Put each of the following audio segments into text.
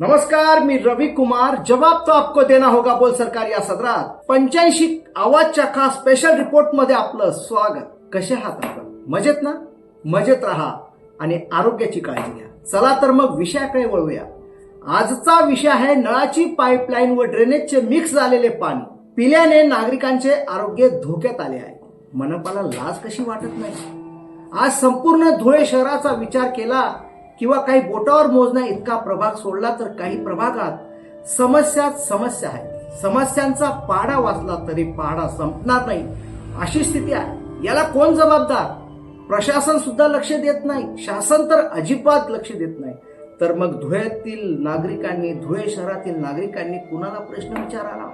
नमस्कार मी रवि कुमार. जवाब तो आपको देना होगा बोल सरकार या सदरात. पंच्याऐंशी आवाजच्या खास स्पेशल रिपोर्टमध्ये आपलं स्वागत. कसे आहात आपण? मजेत ना? मजेत राहा आणि आरोग्याची काळजी घ्या. चला तर मग विषयाकडे वळूया. आजचा विषय आहे नळाची पाईपलाईन व ड्रेनेजचे मिक्स झालेले पाणी. पिल्याने नागरिकांचे आरोग्य धोक्यात आले आहे. मनपाला लाज कशी वाटत नाही? आज संपूर्ण धुळे शहराचा विचार केला किंवा काही बोटावर मोजण्या इतका प्रभाग सोडला तर काही प्रभागात समस्या समस्या आहे. समस्यांचा पाडा वाचला तरी पाडा संपणार नाही. अशी स्थिती आहे. याला कोण जबाबदार? प्रशासन सुद्धा लक्ष देत नाही. शासन तर अजिबात लक्ष देत नाही. तर मग धुळ्यातील नागरिकांनी धुळे शहरातील नागरिकांनी कुणाला प्रश्न विचारावा?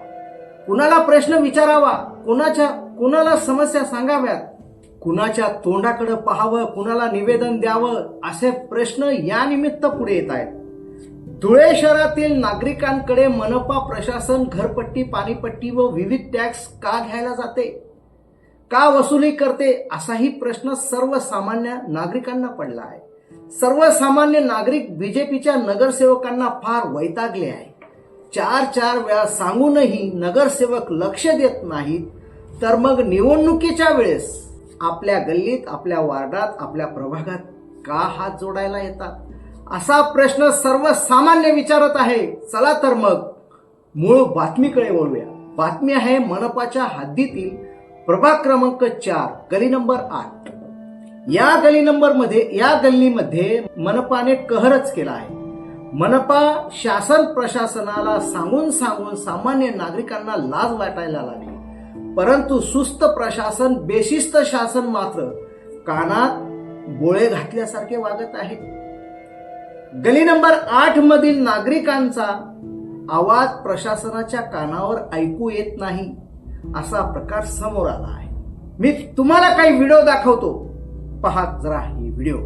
कुणाला प्रश्न विचारावा? कुणाच्या कुणाला समस्या सांगाव्यात? कुणाच्या तोंडाकडे पाहावं कुणाला निवेदन द्यावं असे प्रश्न या निमित्त पुढे येत आहेत. धुळे शहरातील नागरिकांकडे मनपा प्रशासन घरपट्टी पाणीपट्टी व विविध टॅक्स का घ्यायला जाते? का वसुली करते? असाही प्रश्न सर्वसामान्य नागरिकांना पडला आहे. सर्वसामान्य नागरिक बीजेपीच्या नगरसेवकांना फार वैतागले आहे. चार चार वेळा सांगूनही नगरसेवक लक्ष देत नाहीत तर मग निवडणुकीच्या वेळेस आपल्या गल्लीत आपल्या वार्डात आपल्या प्रभागात का हात जोडायला येतात? असा प्रश्न सर्वसामान्य विचारत आहे. चला तर मग मूळ बातमीकडे वळूया. बातमी आहे मनपाच्या हद्दीतील प्रभाग क्रमांक चार गली नंबर आठ. या गली नंबरमध्ये या गल्लीमध्ये मनपाने कहरच केला आहे. मनपा शासन प्रशासनाला सांगून सांगून सामान्य नागरिकांना लाज वाटायला लागली. परंतु सुस्त प्रशासन बेशिस्त शासन मात्र कानात बोळे घातल्यासारखे वागत आहे. गली नंबर आठ मधील नागरिकांचा आवाज प्रशासनाच्या कानावर ऐकू येत नाही असा प्रकार समोर आला आहे. मी तुम्हाला काही व्हिडिओ दाखवतो. पहा जरा हे व्हिडिओ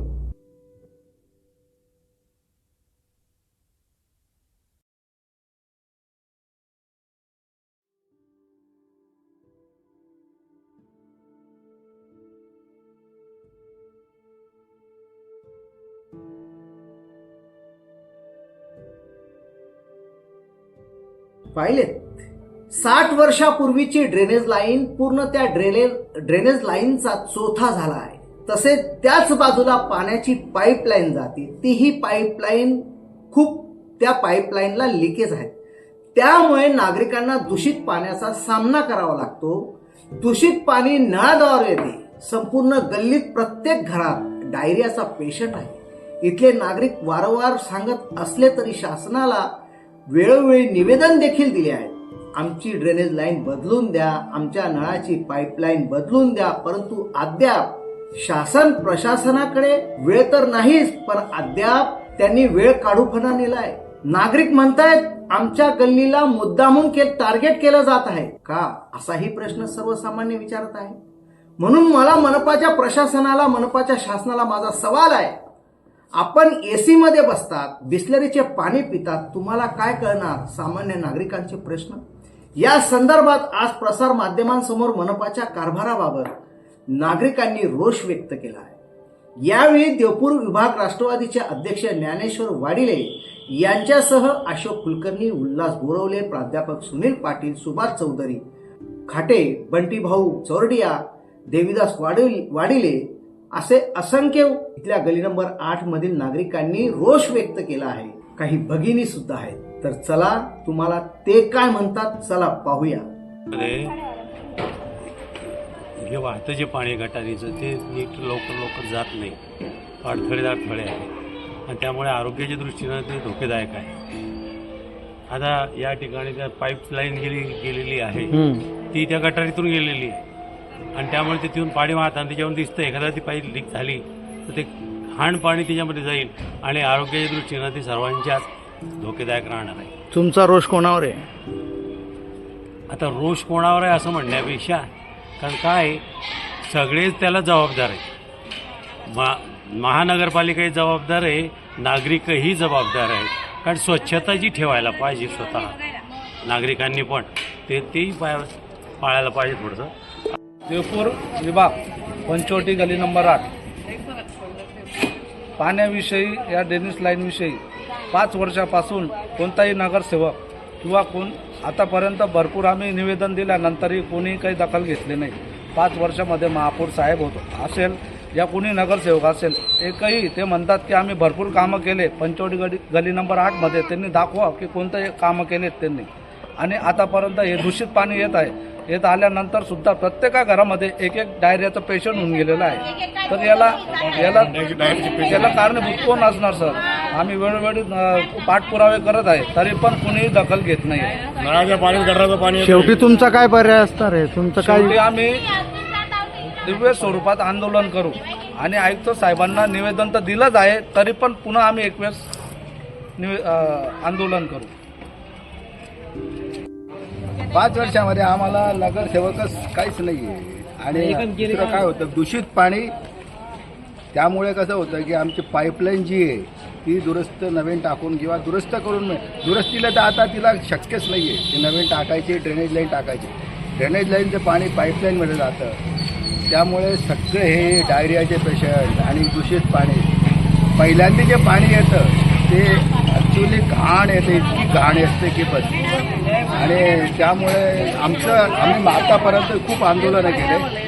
पाहिलेत. साठ वर्षापूर्वीची ड्रेनेज लाईन पूर्ण त्या ड्रेनेज ड्रेनेज लाईनचा चोथा झाला आहे. तसेच त्याच बाजूला पाण्याची पाईपलाईन जाते. तीही पाईपलाईन खूप त्या पाईपलाईनला लिकेज आहेत. त्यामुळे नागरिकांना दूषित पाण्याचा सामना करावा लागतो. दूषित पाणी नळाद्वारे येते. संपूर्ण गल्लीत प्रत्येक घरात डायरियाचा पेशंट आहे. इथले नागरिक वारंवार सांगत असले तरी शासनाला वेळोवेळी निवेदन देखील दिले आहे आमची ड्रेनेज लाईन बदलून द्या आमच्या नळाची पाईपलाईन बदलून द्या परंतु अद्याप शासन प्रशासनाकडे वेळ तर नाहीच पण अद्याप त्यांनी वेळ काढूपणा नेलाय. नागरिक म्हणतायत आमच्या गल्लीला मुद्दामून के टार्गेट केलं जात आहे. का? असाही प्रश्न सर्वसामान्य विचारत आहे. म्हणून मला मनपाच्या प्रशासनाला मनपाच्या शासनाला माझा सवाल आहे. आपण एसी मध्ये बसतात बिस्लरीचे पाणी पितात तुम्हाला काय कळणार? सामान्य नागरिकांचे प्रश्न. या संदर्भात आज प्रसार माध्यमांसमोर मनपाच्या कारभाराबाबत नागरिकांनी रोष व्यक्त केला आहे. यावेळी देवपूर विभाग राष्ट्रवादीचे अध्यक्ष ज्ञानेश्वर वाडिले यांच्यासह अशोक कुलकर्णी उल्हास बोरवले प्राध्यापक सुनील पाटील सुभाष चौधरी खाटे बंटीभाऊ चोरडिया देविदास वाडिले असे असंख्य इथल्या गली नंबर आठ मधील नागरिकांनी रोष व्यक्त केला आहे. काही भगिनी सुद्धा आहेत. तर चला तुम्हाला ते काय म्हणतात चला पाहूया. हे वाहतं जे पाणी गटारीचं ते नीट लवकर लवकर जात नाही. अडथळे अडथळे आहे आणि त्यामुळे आरोग्याच्या दृष्टीनं ते धोकेदायक आहे. आता या ठिकाणी त्या पाईपलाईन गेली गेलेली आहे. ती त्या गटारीतून गेलेली आहे. आणि त्यामुळे ते तिथून पाणी वाहत आणि त्याच्यावर दिसतं एखादा ती पाईप लीक झाली तर ते घाण पाणी त्याच्यामध्ये जाईल आणि आरोग्याच्या दृष्टीनं ते सर्वांच्याच धोकेदायक राहणार आहे. तुमचा रोष कोणावर आहे? आता रोष कोणावर आहे असं म्हणण्यापेक्षा कारण काय सगळेच त्याला जबाबदार आहेत. मा महानगरपालिकाही जबाबदार आहे नागरिकही जबाबदार आहेत. कारण स्वच्छता जी ठेवायला पाहिजे स्वतः. नागरिकांनी पण ते तेही पाय पाळायला पाहिजे थोडंसं. देवपूर विभाग पंचवटी गली नंबर आठ. पाण्याविषयी या ड्रेनेज लाईनविषयी पाच वर्षापासून कोणताही नगरसेवक किंवा कोण आतापर्यंत भरपूर आम्ही निवेदन दिल्यानंतरही कोणीही काही दखल घेतली नाही. पाच वर्षामध्ये महापौर साहेब होतो असेल या कोणी नगरसेवक असेल एकही ते म्हणतात की आम्ही भरपूर कामं केले पंचवटी गली गली नंबर आठमध्ये त्यांनी दाखवा की कोणतं कामं केलेत त्यांनी. आणि आतापर्यंत हे दूषित पाणी येत आहे. येत आल्यानंतर सुद्धा प्रत्येका घरामध्ये एक एक डायरियाचं पेशंट होऊन गेलेलं आहे. तर याला याला याला कारणीभूत कोण असणार सर? आम्ही वेळोवेळी पाठपुरावे करत आहे. तरी पण कुणीही दखल घेत नाही. नळाच्या पाणी गटराचं पाणी येतं. शेवटी तुमचा काय पर्याय असणार आहे? तुमचं काय शेवटी आम्ही दिव्य स्वरूपात आंदोलन करू. आणि आयुक्त साहेबांना निवेदन तर दिलंच आहे तरी पण पुन्हा आम्ही एक वेळेस आंदोलन करू. पाच वर्षामध्ये आम्हाला नगरसेवकच काहीच नाही आहे आणि दुसरं काय होतं? दूषित पाणी त्यामुळे कसं होतं की आमची पाईपलाईन जी आहे ती दुरुस्त नवीन टाकून किंवा दुरुस्त करून दुरुस्तीला तर आता तिला शक्यच नाही आहे ती नवीन टाकायची ड्रेनेज लाईन टाकायची. ड्रेनेज लाईनचं पाणी पाईपलाईनमध्ये जातं. त्यामुळे सगळे हे डायरियाचे पेशंट आणि दूषित पाणी पहिल्यांदा जे पाणी येतं ते ॲक्च्युली घाण येते इतकी घाण असते की बस. आणि त्यामुळे आमचं आम्ही आतापर्यंत खूप आंदोलनं केले.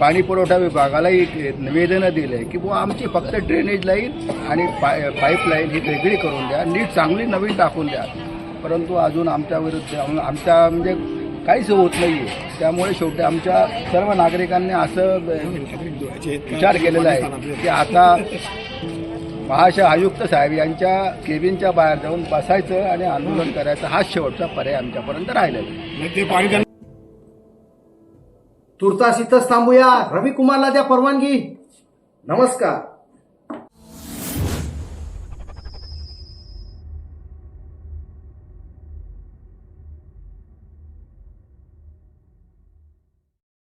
पाणी पुरवठा विभागालाही निवेदनं निवेदनं दिले की बुवा आमची फक्त ड्रेनेज लाईन आणि पाय पाईपलाईन ही वेगळी करून द्या. नीट चांगली नवीन टाकून द्या. परंतु अजून आमच्या विरुद्ध आमच्या म्हणजे काहीच होत नाही आहे त्यामुळे शेवटी आमच्या सर्व नागरिकांनी असं विचार केलेला आहे की आता महाशय आयुक्त साहेब यांच्या केबिनच्या बाहेर जाऊन बसायचं आणि आंदोलन करायचं हाच शेवटचा पर्याय आमच्यापर्यंत पाणी त्यांना तुर्तास इथंच थांबूया. रविकुमारला द्या परवानगी. नमस्कार.